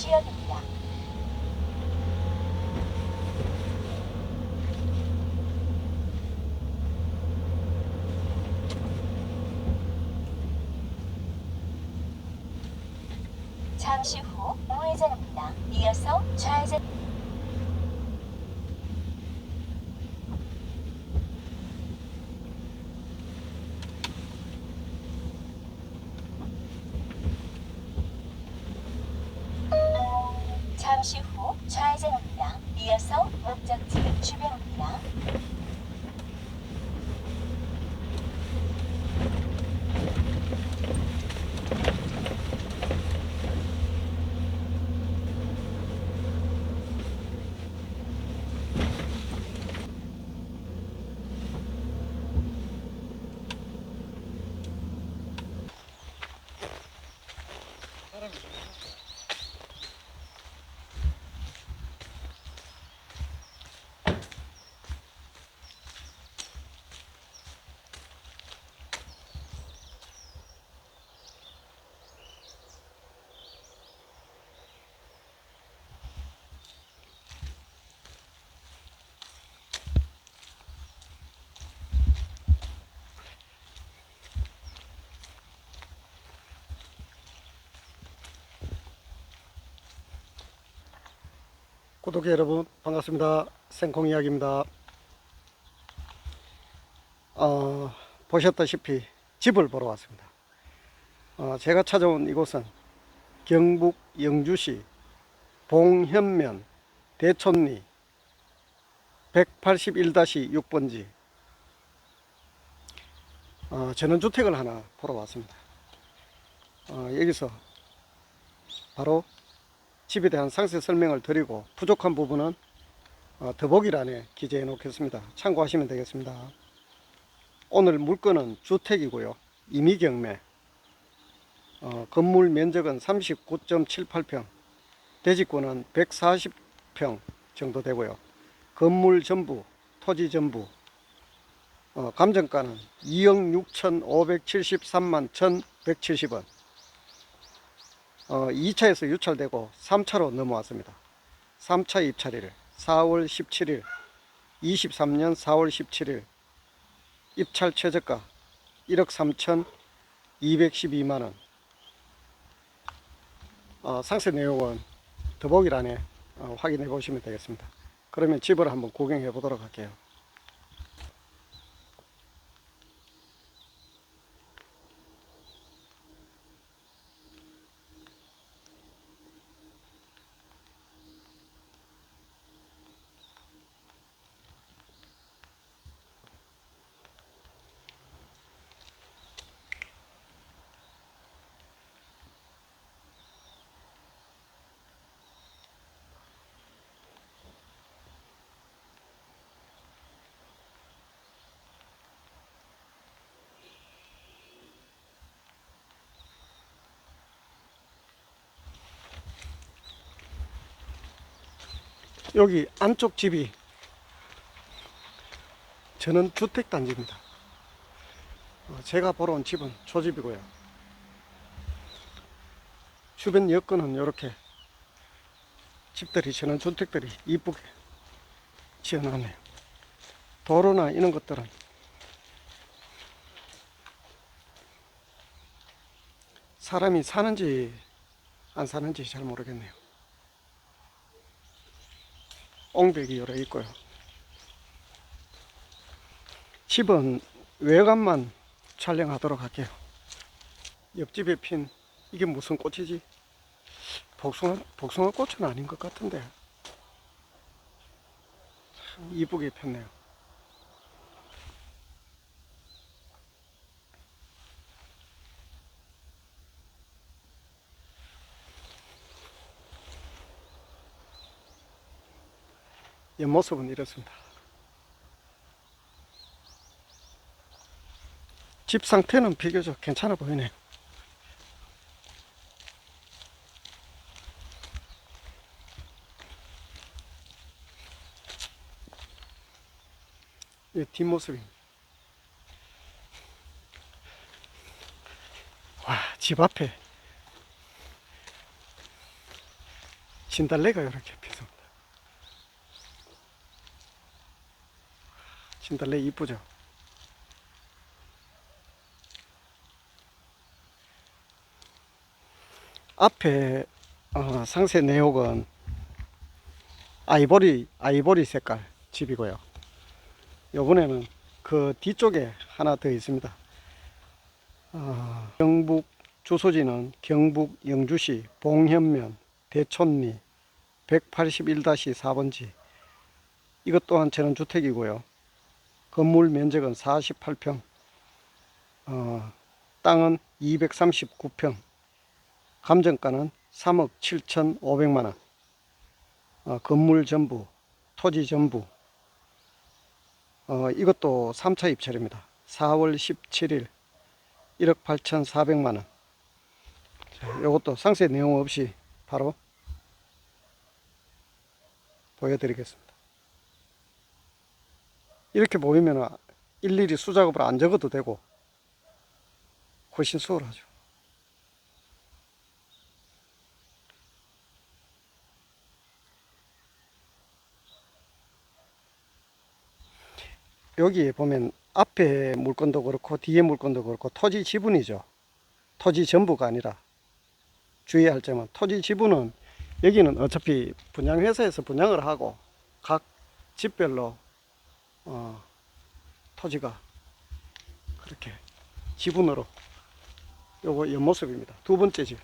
지역입니다. 잠시 후 우회전입니다. 이어서 좌회전. 잠시 후 좌회전입니다. 이어서 목적지 주변입니다. 구독자 여러분 반갑습니다. 생콩 이야기입니다. 어, 보셨다시피 집을 보러 왔습니다. 어, 제가 찾아온 이곳은 경북 영주시 봉현면 대촌리 181-6번지 어, 전원주택을 하나 보러 왔습니다. 어, 여기서 바로 집에 대한 상세 설명을 드리고 부족한 부분은 어, 더보기란에 기재해 놓겠습니다. 참고하시면 되겠습니다. 오늘 물건은 주택이고요. 임의경매. 어, 건물 면적은 39.78평, 대지권은 140평 정도 되고요. 건물 전부, 토지 전부, 어, 감정가는 2억 6,573만 1,170원. 어, 2차에서 유찰되고 3차로 넘어왔습니다. 3차 입찰일 4월 17일, 23년 4월 17일 입찰 최저가 1억 3천 212만 원. 어, 상세 내용은 더보기란에 어, 확인해 보시면 되겠습니다. 그러면 집을 한번 구경해 보도록 할게요. 여기 안쪽 집이 저는 주택단지입니다. 어, 제가 보러 온 집은 초집이고요. 주변 여건은 이렇게 집들이 저는 주택들이 이쁘게 지어놨네요. 도로나 이런 것들은 사람이 사는지 안 사는지 잘 모르겠네요. 옹벽이 여러 있고요. 집은 외관만 촬영하도록 할게요. 옆집에 핀 이게 무슨 꽃이지? 복숭아 복숭아 꽃은 아닌 것 같은데 참 이쁘게 폈네요. 옆모습은 이렇습니다. 집 상태는 비교적 괜찮아 보이네요. 이 뒷모습입니다. 와, 집 앞에 진달래가 이렇게 피습니다. 진달래 이쁘죠? 앞에 어, 상세 내역은 아이보리 아이보리 색깔 집이고요. 요번에는 그 뒤쪽에 하나 더 있습니다. 어, 경북 주소지는 경북 영주시 봉현면 대촌리 181-4번지 이것 또한 전원주택이고요. 건물 면적은 48평, 어, 땅은 239평, 감정가는 3억 7,500만 원. 어, 건물 전부, 토지 전부. 어, 이것도 3차 입찰입니다. 4월 17일 1억 8,400만 원. 자, 이것도 상세 내용 없이 바로 보여드리겠습니다. 이렇게 보이면 일일이 수작업을 안 적어도 되고 훨씬 수월하죠. 여기에 보면 앞에 물건도 그렇고 뒤에 물건도 그렇고 토지 지분이죠. 토지 전부가 아니라 주의할 점은 토지 지분은 여기는 어차피 분양회사에서 분양을 하고 각 집별로 어, 토지가 그렇게 지분으로 요거 옆모습입니다. 두 번째 집.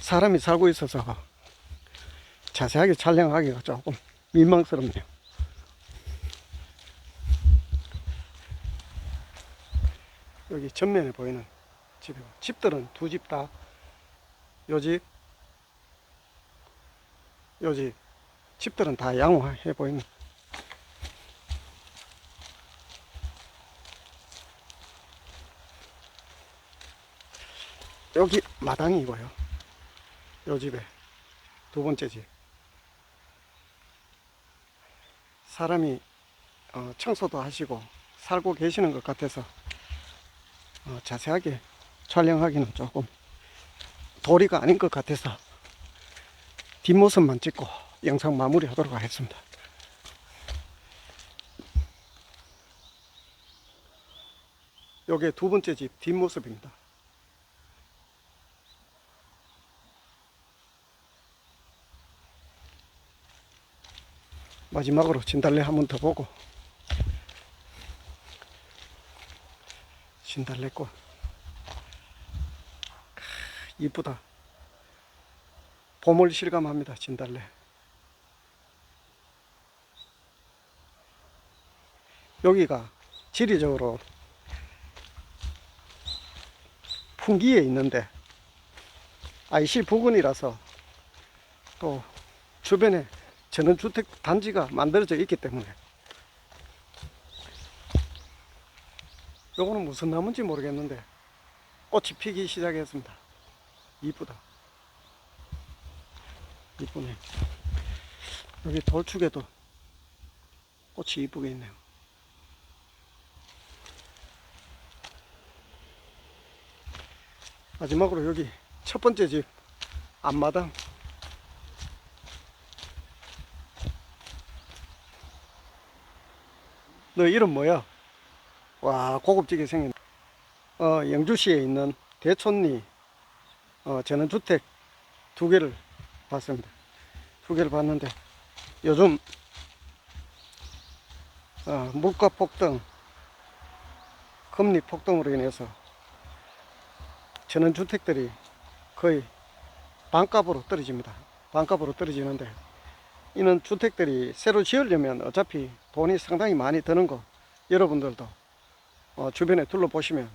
사람이 살고 있어서 자세하게 촬영하기가 조금 민망스럽네요. 여기 전면에 보이는 집이고 집들은 두 집 다 요 집, 요 집, 집들은 다 양호해 보이는 여기 마당이고요. 요 집에 두 번째 집. 사람이 어, 청소도 하시고 살고 계시는 것 같아서 어, 자세하게 촬영하기는 조금 도리가 아닌 것 같아서 뒷모습만 찍고 영상 마무리 하도록 하겠습니다. 요게 두 번째 집 뒷모습입니다. 마지막으로 진달래 한 번 더 보고 진달래꽃 크, 이쁘다 봄을 실감합니다 진달래. 여기가 지리적으로 풍기에 있는데 IC 부근이라서 또 주변에 전원주택 단지가 만들어져 있기 때문에 요거는 무슨 나무인지 모르겠는데 꽃이 피기 시작했습니다. 이쁘다 이쁘네 여기 돌축에도 꽃이 이쁘게 있네요. 마지막으로 여기 첫 번째 집 앞마당. 너 이름 뭐야? 와 고급지게 생긴 어, 영주시에 있는 대촌리 어, 전원주택 두 개를 봤습니다 두 개를 봤는데 요즘 어, 물가 폭등 금리 폭등으로 인해서 전원주택들이 거의 반값으로 떨어집니다 반값으로 떨어지는데 이는 주택들이 새로 지으려면 어차피 돈이 상당히 많이 드는 거 여러분들도 어, 주변에 둘러보시면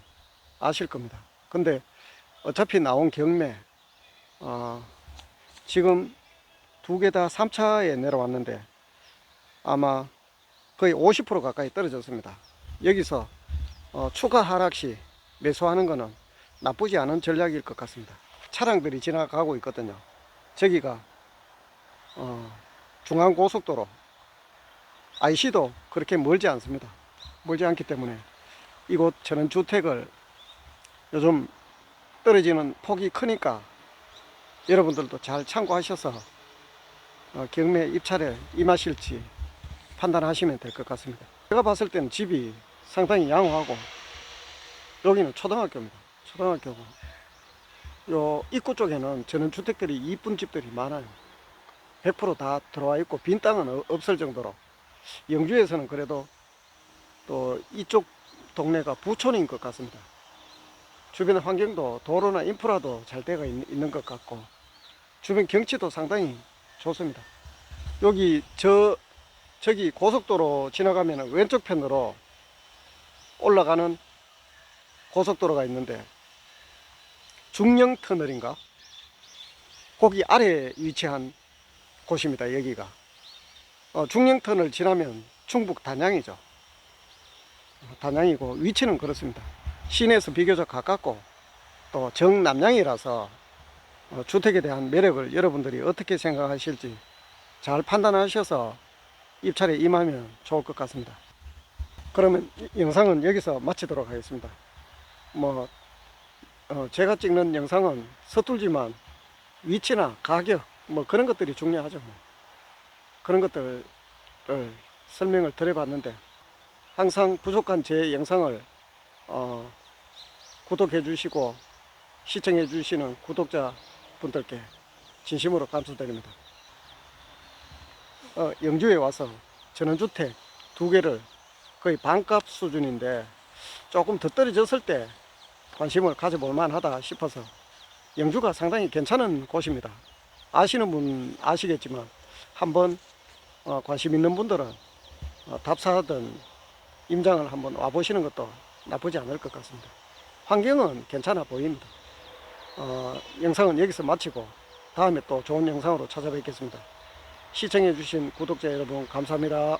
아실 겁니다. 근데 어차피 나온 경매 어, 지금 두 개 다 3차에 내려왔는데 아마 거의 50% 가까이 떨어졌습니다. 여기서 어, 추가 하락 시 매수하는 것은 나쁘지 않은 전략일 것 같습니다. 차량들이 지나가고 있거든요. 저기가 어, 중앙고속도로 IC도 그렇게 멀지 않습니다. 멀지 않기 때문에 이곳 전원주택을 요즘 떨어지는 폭이 크니까 여러분들도 잘 참고하셔서 어, 경매 입찰에 임하실지 판단하시면 될 것 같습니다. 제가 봤을 때는 집이 상당히 양호하고 여기는 초등학교입니다. 초등학교고 요 입구 쪽에는 전원주택들이 이쁜 집들이 많아요. 100%다 들어와 있고 빈 땅은 어- 없을 정도로 영주에서는 그래도 또 이쪽 동네가 부촌인 것 같습니다. 주변 환경도 도로나 인프라도 잘 되어 있- 있는 것 같고 주변 경치도 상당히 좋습니다. 여기 저 저기 고속도로 지나가면 왼쪽 편으로 올라가는 고속도로가 있는데 중령 터널인가? 거기 아래에 위치한 곳입니다. 여기가 어, 중령 터널 지나면 충북 단양이죠. 어, 단양이고 위치는 그렇습니다. 시내에서 비교적 가깝고 또 정남향이라서 어, 주택에 대한 매력을 여러분들이 어떻게 생각하실지 잘 판단하셔서 입찰에 임하면 좋을 것 같습니다. 그러면 이 영상은 여기서 마치도록 하겠습니다. 뭐 어, 제가 찍는 영상은 서툴지만 위치나 가격 뭐 그런 것들이 중요하죠. 뭐. 그런 것들을 설명을 드려봤는데 항상 부족한 제 영상을 어, 구독해 주시고 시청해 주시는 구독자 분들께 진심으로 감사드립니다. 어, 영주에 와서 전원주택 두 개를 거의 반값 수준인데 조금 더 떨어졌을 때 관심을 가져볼 만하다 싶어서 영주가 상당히 괜찮은 곳입니다. 아시는 분 아시겠지만 한번 어, 관심 있는 분들은 어, 답사하든 임장을 한번 와보시는 것도 나쁘지 않을 것 같습니다. 환경은 괜찮아 보입니다. 어, 영상은 여기서 마치고 다음에 또 좋은 영상으로 찾아뵙겠습니다. 시청해주신 구독자 여러분 감사합니다.